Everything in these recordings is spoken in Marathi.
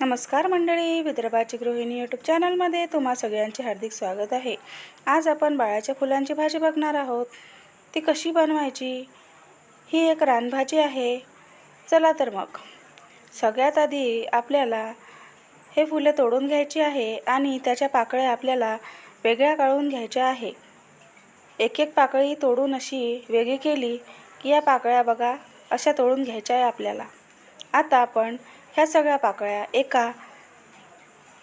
नमस्कार मंडळी विदर्भाची गृहिणी यूट्यूब चॅनलमध्ये तुम्हा सगळ्यांचे हार्दिक स्वागत आहे. आज आपण बाळाच्या फुलांची भाजी बघणार आहोत. ती कशी बनवायची? ही एक रानभाजी आहे. चला तर मग. सगळ्यात आधी आपल्याला हे फुलं तोडून घ्यायची आहे आणि त्याच्या पाकळ्या आपल्याला वेगळ्या काढून घ्यायच्या आहे. एक एक पाकळी तोडून अशी वेगळी केली की या पाकळ्या बघा अशा तोडून घ्यायच्या आहे आपल्याला. आता आपण ह्या सगळ्या पाकळ्या एका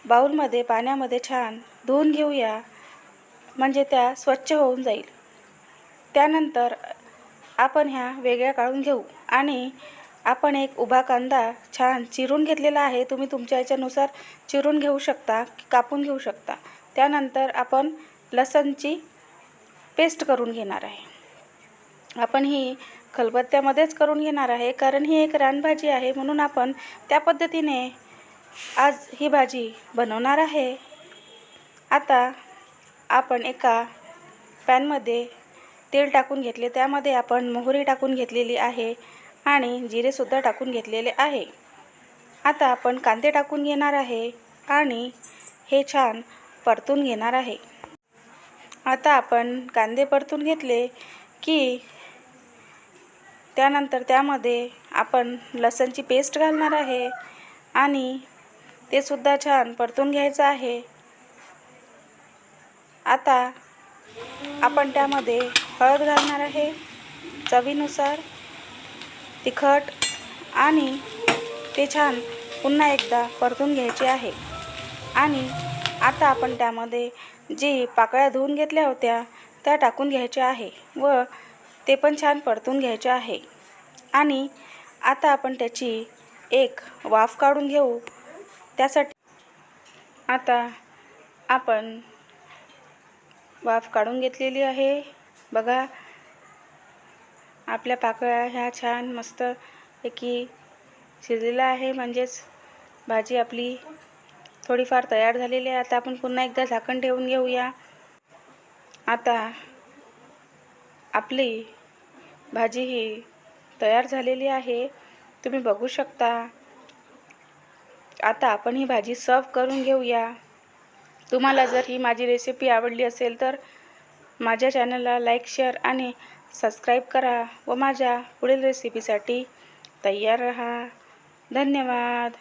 बाऊलमध्ये पाण्यामध्ये छान धुवून घेऊया. म्हणजे त्या स्वच्छ होऊन जाईल. त्यानंतर आपण ह्या वेगळ्या काढून घेऊ. आणि आपण एक उभा कांदा छान चिरून घेतलेला आहे. तुम्ही तुमच्या याच्यानुसार चिरून घेऊ शकता कापून घेऊ शकता. त्यानंतर आपण लसणची पेस्ट करून घेणार आहे. आपण ही खलबत्त्यामध्येच करून घेणार आहे कारण ही एक रानभाजी आहे म्हणून आपण त्या पद्धतीने आज ही भाजी बनवणार आहे. आता आपण एका पॅनमध्ये तेल टाकून घेतले त्यामध्ये आपण मोहरी टाकून घेतलेली आहे आणि जिरेसुद्धा टाकून घेतलेले आहे. आता आपण कांदे टाकून घेणार आहे आणि हे छान परतून घेणार आहे. आता आपण कांदे परतून घेतले की त्यानंतर त्यामध्ये आपण लसणची पेस्ट घालणार आहे आणि ते सुद्धा छान परतून घ्यायचं आहे. आता आपण त्यामध्ये हळद घालणार आहे चवीनुसार तिखट आणि ते छान पुन्हा एकदा परतून घ्यायचे आहे. आणि आता आपण त्यामध्ये जी पाकळ्या धुवून घेतल्या होत्या त्या टाकून घ्यायच्या आहे व ते पण छान परतून घ्यायचे आहे. आणि आता आपण त्याची एक वाफ काढून घेऊ. त्यासाठी आता आपण वाफ काढून घेतलेली आहे. बघा आपल्या पाकळ्या ह्या छान मस्तपैकी शिजलेला आहे. म्हणजेच भाजी आपली थोडीफार तयार झालेली आहे. आता आपण पुन्हा एकदा झाकण ठेवून घेऊया. आता आपली भाजी ही तयार झालेली आहे. तुम्ही बघू शकता. आता आपण ही भाजी सर्व करून घेऊया. तुम्हाला जर ही माझी रेसिपी आवडली असेल तर माझ्या चॅनलला लाईक शेअर आणि सबस्क्राईब करा व माझ्या पुढील रेसिपीसाठी तयार रहा. धन्यवाद.